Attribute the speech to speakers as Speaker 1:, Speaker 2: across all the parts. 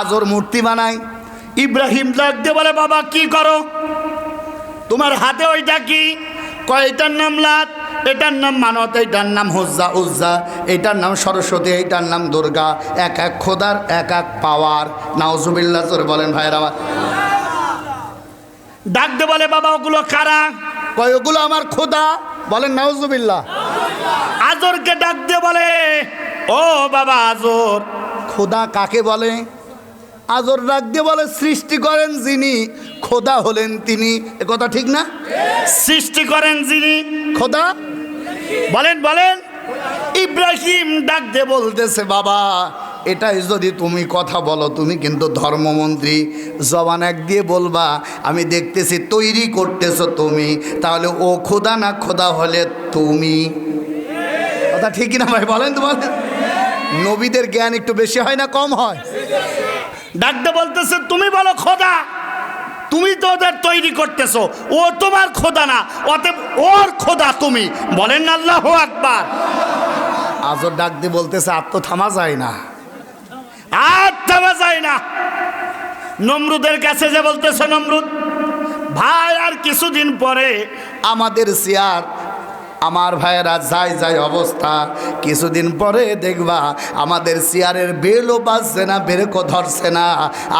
Speaker 1: আজর মূর্তি বানায় ইব্রাহিম দিয়ে বলে, বাবা, কি করো? তোমার হাতে ওইটা কি? কয়, এটার নাম লাত, এটার নাম মানত, এটার নাম হজ্জা, উজ্জা, এটার নাম সরস্বতী, এটার নাম দুর্গা, এক এক খোদার, এক এক পাওয়ার। নাওজুবিল্লাহ তোরে বলেন, ভাইয়ের ডাক দে বলে, বাবা, ওগুলো কারা? কয়, ওগুলো আমার খোদা। বলেন নাওজুবিল্লাহ আজরকে ডাক দিয়ে বলে, ও বাবা, আজর। খোদা কাকে বলে? আজর দিয়ে বলে সৃষ্টি করেন যিনি খোদা হলেন তিনি। এ কথা ঠিক না? সৃষ্টি করেন যিনি খোদা? বলেন বলেন। ইব্রাহিম ডাক দিয়ে বলতেছে বাবা এটাই যদি তুমি কথা বলো তুমি কিন্তু ধর্মমন্ত্রী। জবান এক দিয়ে বলবা আমি দেখতেছি তৈরি করতেছো তুমি তাহলে ও খোদা না খোদা হলে তুমি? কথা ঠিক না ভাই বলেন তো বলেন। নবীদের জ্ঞান একটু বেশি হয় না কম হয়? ডাকতে বলতেছে তুমি বলো খোদা তুমি তো ওদের তৈরি করতেছো ও তোমার খোদা না অতএব ওর খোদা তুমি। বলেন না আল্লাহ আকবার। আজর ডাক দিয়ে বলতেছে আর তো থামা যায় না। আর থামা যায় না। নমরুদের কাছে যে বলতেছে নমরুদ ভাই আর কিছুদিন পরে আমাদের চেয়ার আমার ভাইয়েরা যাই যাই অবস্থা। কিছুদিন পরে দেখবা আমাদের চেয়ারের বেলও বাজছে না বেরেকও ধরছে না।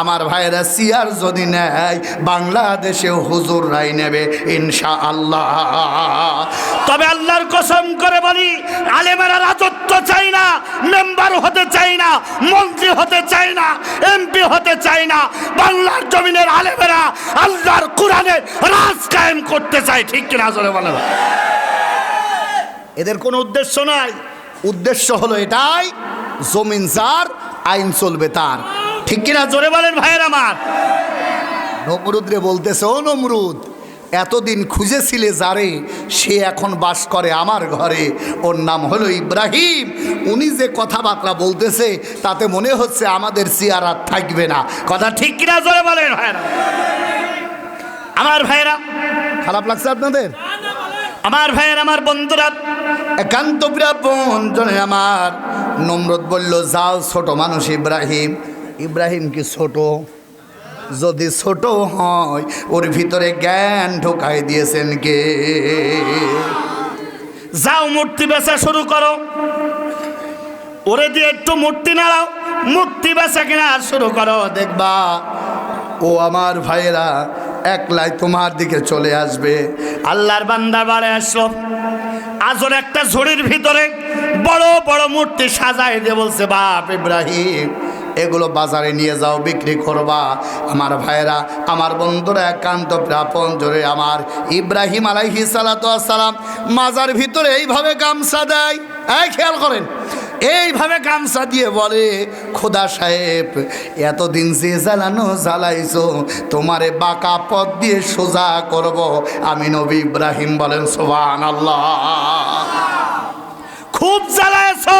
Speaker 1: আমার ভাইয়েরা চেয়ার যদি নেয়, বাংলাদেশে হুজুর রাই নেবে ইনশা আল্লাহ তবে আল্লাহর কসম করে বলি, আলেমেরা রাজত্ব চাই না, মেম্বার হতে চাই না, মন্ত্রী হতে চাই না এমপি হতে চাই না। বাংলার জমিনের আলেমেরা আল্লাহর কোরআনের রাজ কায়েম করতে চায়, ঠিক কিনা জোরে বলে এদের কোনো উদ্দেশ্য নাই। উদ্দেশ্য হলো এটাই, জমিন যার, আইন চলবে তার। ঠিক কিনা? জোরে বলেন ভাইয়ের আমার। নমরুদ রে বলতেছে, ও নমরুদ, এতদিন খুঁজেছিলে যারে? সে এখন বাস করে আমার ঘরে। ওর নাম হলো ইব্রাহিম। উনি যে কথাবার্তা বলতেছে, তাতে মনে হচ্ছে আমাদের চেয়ার আর থাকবে না। কথা ঠিক কিনা? জোরে বলেন ভাইয়েরা। আমার ভাইয়েরা, খারাপ লাগছে আপনাদের? আমার ভাইয়ের আমার বন্ধুরা। একান্ত বন্ধনে আমার। নমরুদ বলল যাও ছোট মানুষ ইব্রাহিম। ইব্রাহিম কি ছোট? যদি ছোট হয় ওর ভিতরে জ্ঞান ঢোকাই দিয়েছেন কে? যাও মূর্তি বেচা শুরু করো। ওরে দিয়ে একটু মূর্তি নাড়াও। মূর্তি বেচা কেনা শুরু করো দেখবা। ও আমার ভাইয়েরা একলাই তোমার দিকে চলে আসবে। আল্লাহর বান্দা বাড়ে আসলো আজর একটা ঝুড়ির ভিতরে বড় বড় মূর্তি সাজাই দিয়ে বলছে, বাপ ইব্রাহিম, এগুলো বাজারে নিয়ে যাও, বিক্রি করবা। আমার ভাইয়েরা, আমার বন্ধুরা একান্ত প্রাপন জোরে আমার ইব্রাহিম আলাইহি সালাম মাজার ভিতরে এইভাবে গামছা দেয়। এই খেয়াল করেন এইভাবে গামছা দিয়ে বলে, খোদা সাহেব, এতদিন যে জ্বালানো জ্বালাইছো, তোমারে বাঁকা পথ দিয়ে সোজা করব। আমি নবী ইব্রাহিম বলেন সোবান আল্লাহ খুব জ্বালাইছো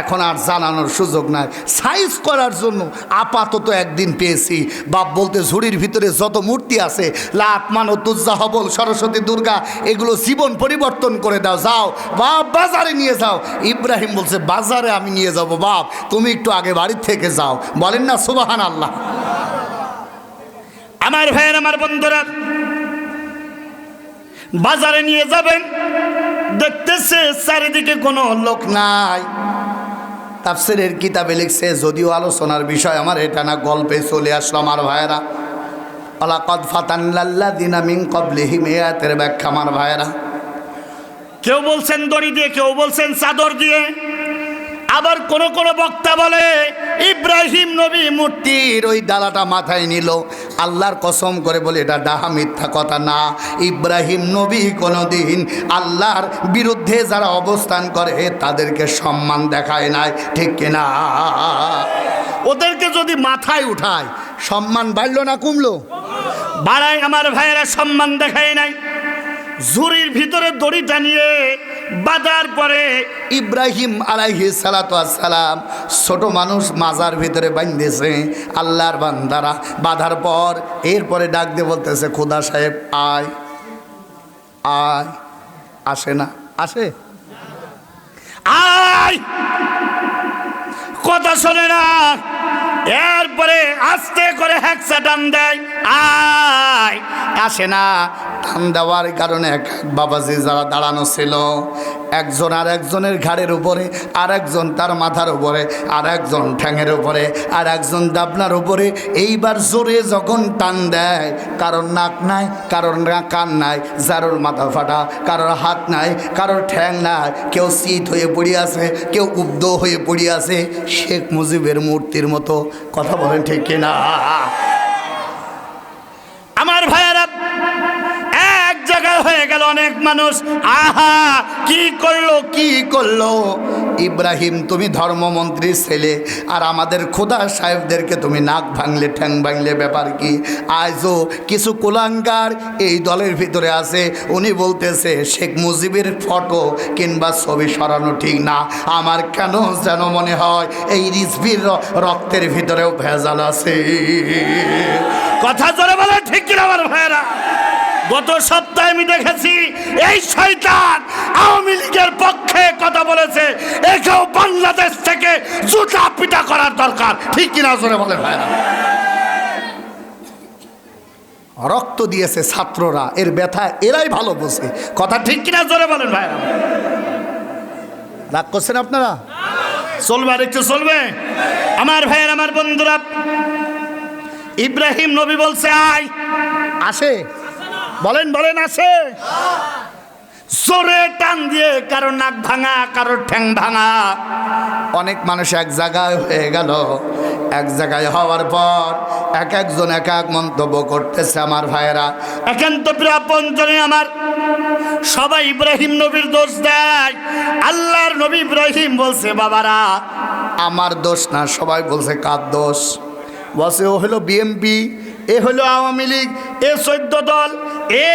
Speaker 1: এখন আর জানানোর সুযোগ নাই। সাইজ করার জন্য আপাতত একদিন পেয়েছি। বাপ বলতে ঝুড়ির ভিতরে যত মূর্তি আছে লাত মানো তুজ্জা হবল, সরস্বতী, দুর্গা, এগুলো জীবন পরিবর্তন করে দাও, যাও, বাপ, বাজারে নিয়ে যাও। ইব্রাহিম বলছে, বাজারে আমি নিয়ে যাব, বাপ, তুমি একটু আগে বাড়ির থেকে যাও। বলেন না সুবাহান আল্লাহ আমার ভাইয়ের, আমার বন্ধুরা, বাজারে নিয়ে যাবেন, দেখতেছে চারিদিকে কোনো লোক নাই। তাফসিরের কিতাবে লিখছে, যদিও আলোচনার বিষয় আমার এটা না গল্পে চলে আসলো আমার ভাইয়েরা। অলাকদ ফাতান্লাল্লা দিনা মিং কবলিহিম এয়াতের ব্যাখ্যা আমার ভাইয়েরা। কেউ বলছেন দড়ি দিয়ে, কেউ বলছেন চাদর দিয়ে। আবার কোন কোন বক্তা বলে, ইব্রাহিম নবী মূর্তির ওই ডালাটা মাথায় নিল। আল্লাহর কসম করে বলে, এটা ডাহা মিথ্যা কথা না। ইব্রাহিম নবী কোনোদিন আল্লাহর বিরুদ্ধে যারা অবস্থান করে তাদেরকে সম্মান দেখায় নাই ঠিক কিনা? ওদেরকে যদি মাথায় উঠায় সম্মান বাড়লো না কমলো? বাড়ায় আমার ভাইয়েরা সম্মান দেখায় নাই। ঝুড়ির ভিতরে দড়ি টানিয়ে বাঁধার পরে ইব্রাহিম আলাইহি সালাম ছোট মানুষ মাজার ভিতরে বাঁধতেছে আল্লাহর বান্দারা বাঁধার পর এরপরে ডাক দিয়ে বলতেছে খুদা সাহেব আয় আয় আসে না। আসে আয়! কথা শোনে না। এরপরে আস্তে করে হ্যাকসা টান দেয়। আয়! আসে না। টান দেওয়ার কারণে এক বাবাজি যারা দাঁড়ানো ছিল, একজন আর একজনের ঘাড়ের উপরে, আর একজন তার মাথার উপরে, আর একজন ঠ্যাঙের উপরে, আর একজন দাবনার উপরে। এইবার জোরে যখন টান দেয়, কারোর নাক নাই, কারোর কান নাই, যারোর মাথা ফাটা, কারোর হাত নাই, কারোর ঠ্যাং নাই, কেউ শীত হয়ে পড়ে আছে, কেউ উব্ধ হয়ে পড়ে আছে, শেখ মুজিবের মূর্তির মতো। কথা বলেন ঠিক কিনা আমার ভাইয়েরা এক জায়গায় হয়ে গেল অনেক মানুষ, আহা, কি করল কি করল? ইব্রাহিম, তুমি ধর্মমন্ত্রীর ছেলে, আর আমাদের খোদা সাহেবদেরকে তুমি নাক ভাঙলে, ঠ্যাং ভাঙলে, ব্যাপার কি? আজও কিছু কুলাঙ্গার এই দলের ভিতরে আছে। উনি বলতেছে, শেখ মুজিবের ফটো কিংবা ছবি সরানো ঠিক না। আমার কেন যেন মনে হয় এই রিসবির র- রক্তের ভিতরেও ভেজাল আছে। কথা জোরে বলে ঠিক কিনা আমার ভাইয়েরা? গত সপ্তাহে আমি দেখেছি এই শয়তান আওয়ামী লীগের পক্ষে কথা বলেছে একেও বাংলাদেশ থেকে জুতা পিটা করার দরকার। ঠিক কিনা জোরে বলে ভাইরা? রক্ত দিয়েছে ছাত্ররা এর ব্যথা এরাই ভালো বোঝে। কথা ঠিক কিনা জোরে বলেন ভাইরা? রাগ করছেন আপনারা? চলবে আর একটু চলবে? আমার ভাইয়ের আমার বন্ধুরা ইব্রাহিম নবী বলছে আয়। আসে। বলেন বলেন, আছে। জোরে টান দিয়ে কারও নাক ভাঙা, কারও ঠ্যাং ভাঙা। অনেক মানুষ এক জায়গায় হয়ে গেল। এক জায়গায় হওয়ার পর এক একজন এক এক মন্তব্য করতেছে আমার ভাইয়েরা। একান্ত প্রিয়াপঞ্জনে আমার, সবাই ইব্রাহিম নবীর দোষ দেয়। আল্লাহর নবী ইব্রাহিম বলছে, বাবারা, আমার দোষ না, সবাই বলছে কার দোষ? বসে ও হলো বিএমপি, এ হলো আওয়ামী লীগ এ চোদ্দ দল, এ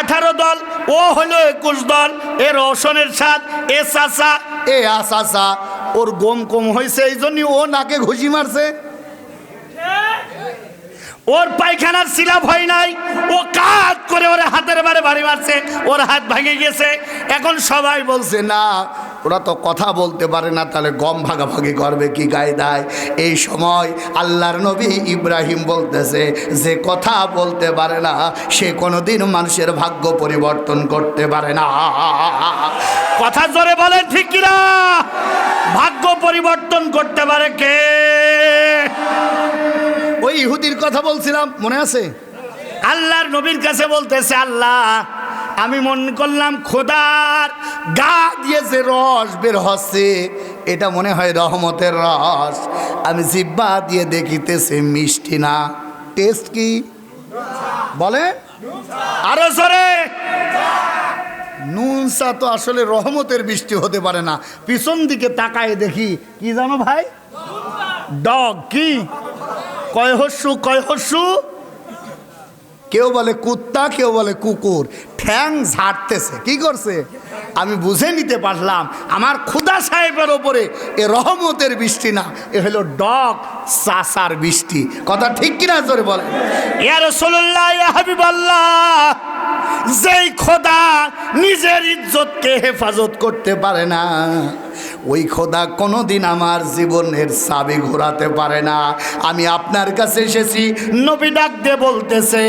Speaker 1: আঠারো দল, ও হলো একুশ দল। এ রোশনের সাত এ সাসা এ আসা ওর গম কম হয়েছে এই জন্য ও নাকে ঘুষি মারছে। ওর পায়খানার সিলাপ হয় নাই। ও কাজ করে ওর হাতের বারে বাড়ি মারছে, ওর হাত ভাঙে গেছে। এখন সবাই বলছে, না, ওরা তো কথা বলতে পারে না, তাহলে গম ভাগাভাগি করবে কি গায়দায় এই সময় আল্লাহর নবী ইব্রাহিম বলতেছে, যে কথা বলতে পারে না, সে কোনোদিন মানুষের ভাগ্য পরিবর্তন করতে পারে না। কথা জোরে বলে ঠিক কিনা? ভাগ্য পরিবর্তন করতে পারে কে? ওই ইহুদির কথা বলছিলাম, মনে আছে? আল্লাহর নবীর কাছে বলতেছে, আল্লাহ, আমি মনে করলাম খোদার গা দিয়ে যে রস বের হচ্ছে, এটা মনে হয় রহমতের রস। আমি জিব্বা দিয়ে দেখিতেছে, মিষ্টি না। টেস্ট কি? বলে? আরও সরে নুন চা তো আসলে রহমতের বৃষ্টি হতে পারে না। পিছন দিকে তাকায় দেখি, কি জানো ভাই? ডগ, কি? কয় হস্যু কয় হস্যু? কেউ বলে কুত্তা কেউ বলে কুকুর। ঠ্যাং ঝাড়তেছে। কি করছে? আমি বুঝে নিতে পারলাম আমার খুদা সাহেবের ওপরে এ রহমতের বৃষ্টি না এ হলো ডক চাষার বৃষ্টি। কথা ঠিক কিনা জোরে বলে যেই খোদা নিজের ইজ্জতকে হেফাজত করতে পারে না ওই খোদা কোনোদিন আমার জীবনের চাবি ঘোরাতে পারে না। আমি আপনার কাছে এসেছি, নবী ডাক দিয়ে বলতেছে,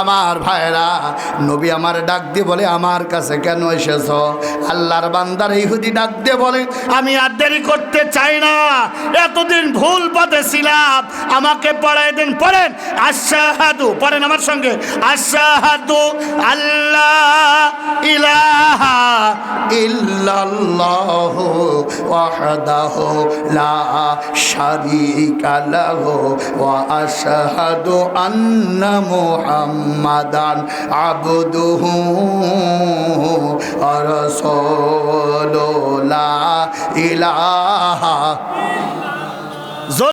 Speaker 1: আমার ভাইরা নবী আমার ডাক দিয়ে বলে, আমার কাছে কেন এসেছ? আল্লাহর বান্দার ইহুদি ডাক দিয়ে বলে, আমি আর দেরি করতে চাই না। এতদিন ভুল পথে ছিলাম। আমাকে পড়াই দিন, পড়েন। আশাহাদু, পড়েন আমার সঙ্গে। আশাহাদু আল্লাহ ইলাহা ইল্লাল্লাহ শারীকা লাহু ওয়া আশহাদু আন্না মুহাম্মাদান আবদুহু ওয়া রাসূলুহু লা ইলাহা